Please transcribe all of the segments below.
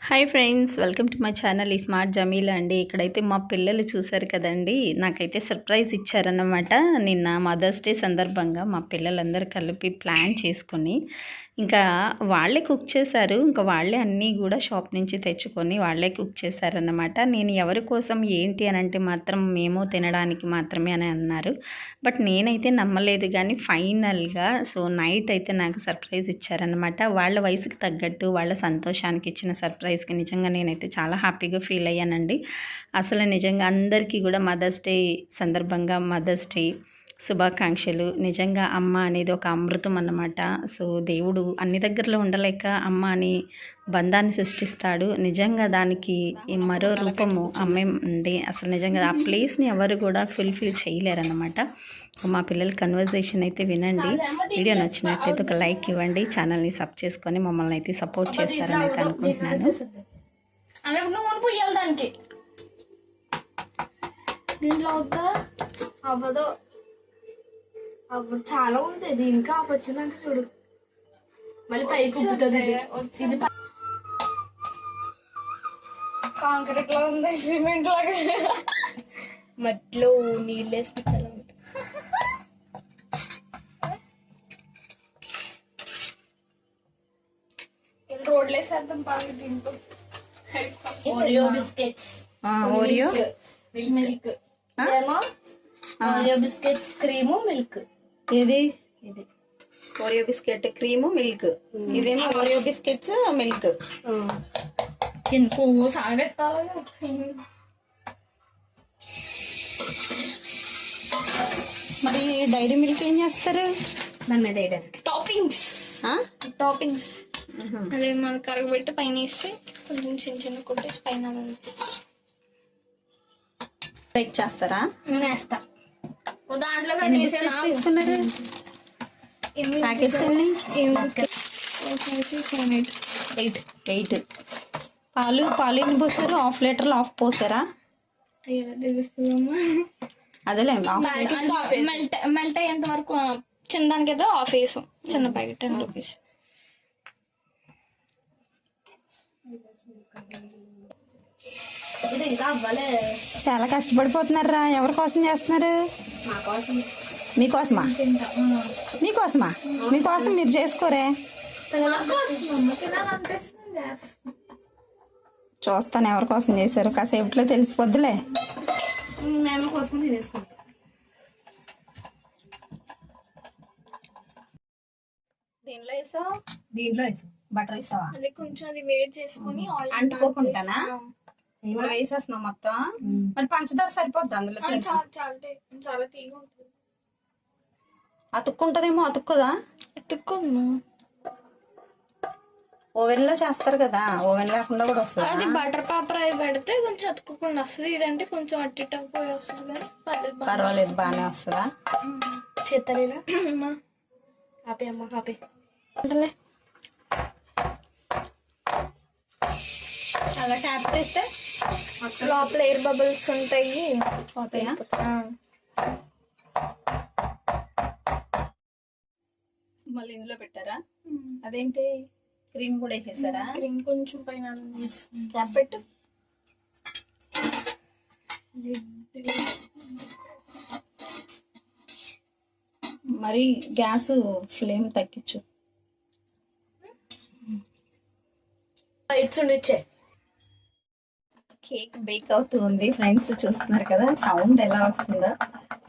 Hi friends welcome to my channel. ఈ smart Jameel అండి. ఇక్కడైతే మా పిల్లలు చూశారు కదండి. నాకైతే సర్ప్రైజ్ ఇచ్చారన్నమాట. నిన్న మదర్స్ డే సందర్భంగా మా పిల్లలందరూ కలిపి ప్లాన్ చేసుకొని ఇంకా వాళ్ళే కుక్ చేశారు. ఇంకా వాళ్ళే అన్నీ కూడా షాప్ నుంచి తెచ్చుకొని వాళ్ళే కుక్ చేశారన్నమాట. నేను ఎవరి కోసం ఏంటి అని అంటే మాత్రం మేము తినడానికి మాత్రమే అని అన్నారు. బట్ నేనైతే నమ్మలేదు కానీ ఫైనల్గా సో నైట్ అయితే నాకు సర్ప్రైజ్ ఇచ్చారనమాట వాళ్ళ వయసుకి తగ్గట్టు వాళ్ళ సంతోషానికి ఇచ్చిన సర్ప్రైజ్కి నిజంగా నేనైతే చాలా హ్యాపీగా ఫీల్ అయ్యానండి. అసలు నిజంగా అందరికీ కూడా మదర్స్ డే సందర్భంగా మదర్స్ డే శుభాకాంక్షలు. నిజంగా అమ్మ అనేది ఒక అమృతం అన్నమాట. సో దేవుడు అన్ని దగ్గరలో ఉండలేక అమ్మ అని బంధాన్ని సృష్టిస్తాడు. నిజంగా దానికి మరో రూపము అమ్మే ఉండి అసలు నిజంగా ఆ ప్లేస్ని ఎవరు కూడా ఫుల్ఫిల్ చేయలేరన్నమాట. మా పిల్లల కన్వర్జేషన్ అయితే వినండి. వీడియో నచ్చినట్లయితే ఒక లైక్ ఇవ్వండి. ఛానల్ని సబ్ చేసుకొని మమ్మల్ని అయితే సపోర్ట్ చేస్తారని అయితే అనుకుంటున్నాను. దీంట్లో అవుతా అవ్వదు. చాలా ఉంది దీనికి ఆఫ్ వచ్చిందంట చూడు. మళ్ళీ పైకి ఉబ్బుతుంది ఇది. కాంక్రీట్ లా ఉంది సిమెంట్ లాగా. మట్టిలో నీళ్ళు వేసిన రోడ్లు వేసేద్దాం బాగా దీంట్లో ఓరియో బిస్కెట్స్ ఓరియో మిల్క్ ఏమో? ఓరియో బిస్కెట్స్ క్రీమ్ మిల్క్ ఏది? ఇది. ఓరియో బిస్కెట్ క్రీము మిల్క్ ఇదేమో ఓరియో బిస్కెట్స్ మిల్క్ ఎందుకు సాగెట్టాలి మరి డైరీ మిల్క్ ఏం చేస్తారు? దాని మీద వేయడానికి. టాపింగ్స్? టాపింగ్స్ అదే మనం కరగబెట్టి పైన వేసి కొంచెం చిన్న చిన్న కొట్టేసి పైన. బేక్ చేస్తారా? వేస్తా. దాంట్లో తీసుకున్నారు? ప్యాకెట్స్ ఎన్ని? ఎయిట్ ఎయిట్ పాలు పాలు ఎన్ని పోసారు? హాఫ్ లీటర్లో హాఫ్ పోసారా? అదేలే హాఫ్ మెల్ట్ మెల్ట్ అయ్యేంత వరకు అయితే ఆఫ్ వేసాం. చిన్న ప్యాకెట్ టెన్ రూపీస్ ఇది ఇంకా అవ్వలే చాలా కష్టపడిపోతున్నారా ఎవరి కోసం చేస్తున్నారు? మా కోసం మీకోసమా మీకోసమా. మీకోసం మీరు చేసుకోరే చూస్తాను ఎవరి కోసం చేశారు. కాసేపట్లో తెలిసిపోద్దులే. దీనిలో వేసావు? దీంట్లో వేసాం. బటర్ వేసావా? అది కొంచెం అది వేడి చేసుకుని ఆయిల్ అంటుకోకుండానా? ఇప్పుడు వేసేస్తున్నావు మొత్తం. మరి పంచదార సరిపోద్ది అందులో చాలా చాలా చాలా తీగ ఉంటుంది. అతుక్కుంటదేమో అతుక్కోదా ఓవెన్లో చేస్తారు కదా ఓవెన్ లేకుండా కూడా వస్తుంది? అది బటర్ పేపర్ అవి పెడితే కొంచెం అతుక్కోకుండా వస్తుంది. ఇదంటే కొంచెం అట్టి పోయి వస్తుంది కానీ పర్వాలేదు బాగానే వస్తుందా? చేతలేనా అమ్మ. హ్యాపీ అంటలే అలా ట్యాప్ చేస్తే లోపల ఎయిర్ బబుల్స్ ఉంటాయి. పోతాయా. మళ్ళీ ఇందులో పెట్టారా? అదేంటి? క్రీమ్ కూడా వేసేసారా? క్రీమ్ కొంచెం పైన క్యాప్ పెట్టు. మరి గ్యాస్ ఫ్లేమ్ తగ్గించు. లైట్స్ ఉండిచ్చే కేక్ బేక్ అవుతూ ఉంది. ఫ్రెండ్స్ చూస్తున్నారు కదా సౌండ్ ఎలా వస్తుందో.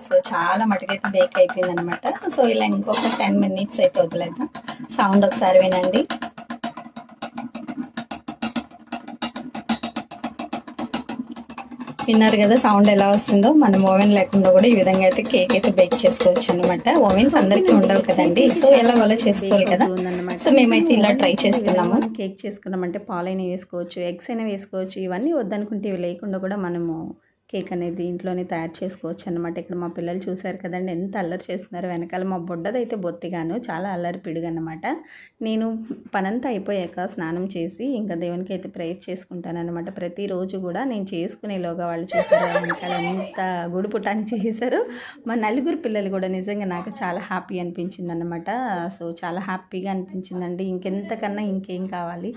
సో చాలా మటుకైతే బేక్ అయిపోయింది అనమాట సో ఇలా ఇంకొక టెన్ మినిట్స్ అయితే వదిలేద్దాం. సౌండ్ ఒకసారి వినండి. విన్నారు కదా సౌండ్ ఎలా వస్తుందో. మనం ఓవెన్ లేకుండా కూడా ఈ విధంగా అయితే కేక్ అయితే బేక్ చేసుకోవచ్చు అనమాట ఓవెన్స్ అందరికీ ఉండవు కదండి. సో ఎలా వాళ్ళు చేసుకోవాలి కదా. సో మేమైతే ఇలా ట్రై చేస్తున్నాము కేక్ చేసుకున్నామంటే పాలైన వేసుకోవచ్చు ఎగ్స్ అయినా వేసుకోవచ్చు ఇవన్నీ వద్దనుకుంటే ఇవి లేకుండా కూడా మనము కేక్ అనేది ఇంట్లోనే తయారు చేసుకోవచ్చు అనమాట ఇక్కడ మా పిల్లలు చూశారు కదండి ఎంత అల్లరి చేస్తున్నారు. వెనకాల మా బొడ్డదైతే బొత్తిగాను చాలా అల్లరి పిడుగన్నమాట. నేను పనంతా అయిపోయాక స్నానం చేసి ఇంకా దేవునికి అయితే ప్రేయర్ చేసుకుంటాను అనమాట ప్రతిరోజు కూడా నేను చేసుకునేలోగా వాళ్ళు చూసారు వెనకాల ఎంత గుడుపుటాన్ని చేశారు. మా నలుగురు పిల్లలు కూడా నిజంగా నాకు చాలా హ్యాపీ అనిపించింది అనమాట సో చాలా హ్యాపీగా అనిపించిందండి. ఇంకెంతకన్నా ఇంకేం కావాలి.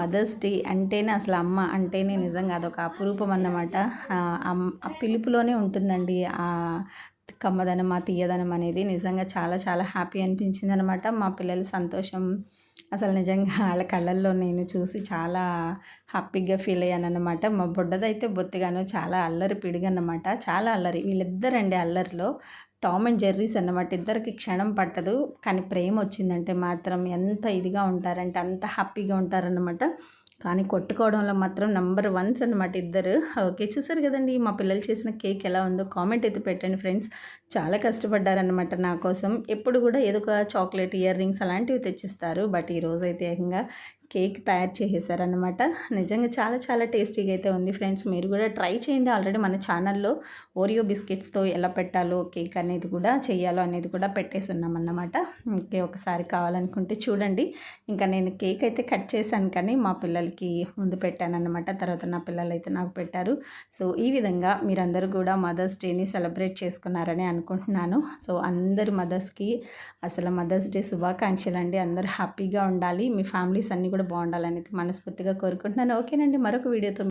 మదర్స్ డే అంటేనే అసలు అమ్మ అంటేనే నిజంగా అదొక అపురూపం అన్నమాట ఆ, పిలుపులోనే ఉంటుందండి. ఆ కమ్మదనం ఆ తీయదనం అనేది నిజంగా చాలా చాలా హ్యాపీ అనిపించింది అనమాట మా పిల్లల సంతోషం అసలు నిజంగా వాళ్ళ కళ్ళల్లో నేను చూసి చాలా హ్యాపీగా ఫీల్ అయ్యాను అనమాట మా బుడ్డదైతే బొత్తిగాను చాలా అల్లరి పిడిగన్నమాట. చాలా అల్లరి. వీళ్ళిద్దరండి అల్లరిలో టామ్ అండ్ జెర్రీస్ అన్నమాట. ఇద్దరికి క్షణం పట్టదు కానీ ప్రేమ వచ్చిందంటే మాత్రం ఎంత ఇదిగా ఉంటారంటే అంత హ్యాపీగా ఉంటారన్నమాట. కానీ కొట్టుకోవడంలో మాత్రం నెంబర్ వన్స్ అనమాట ఇద్దరు. ఓకే చూసారు కదండి మా పిల్లలు చేసిన కేక్ ఎలా ఉందో కామెంట్ అయితే పెట్టండి ఫ్రెండ్స్. చాలా కష్టపడ్డారనమాట నా కోసం. ఎప్పుడు కూడా ఏదో ఒక చాక్లెట్ ఇయర్ రింగ్స్ అలాంటివి తెచ్చిస్తారు. బట్ ఈరోజు అయితే ఏకంగా కేక్ తయారు చేసేసారనమాట నిజంగా చాలా చాలా టేస్టీగా అయితే ఉంది ఫ్రెండ్స్. మీరు కూడా ట్రై చేయండి. ఆల్రెడీ మన ఛానల్లో ఓరియో బిస్కెట్స్తో ఎలా పెట్టాలో కేక్ అనేది కూడా చేయాలో అనేది కూడా పెట్టేసి ఉన్నామన్నమాట ఇంకే ఒకసారి కావాలనుకుంటే చూడండి. ఇంకా నేను కేక్ అయితే కట్ చేశాను కానీ మా పిల్లలకి ముందు పెట్టాను తర్వాత నా పిల్లలు అయితే నాకు పెట్టారు. సో ఈ విధంగా మీరందరూ కూడా మదర్స్ డేని సెలబ్రేట్ చేసుకున్నారని అనుకుంటున్నాను. సో అందరు మదర్స్కి అసలు మదర్స్ డే శుభాకాంక్షలు అండి అందరూ హ్యాపీగా ఉండాలి. మీ ఫ్యామిలీస్ అన్నీ కూడా బాగుండాలని మనస్ఫూర్తిగా కోరుకుంటున్నాను. ఓకేనండి మరొక వీడియోతో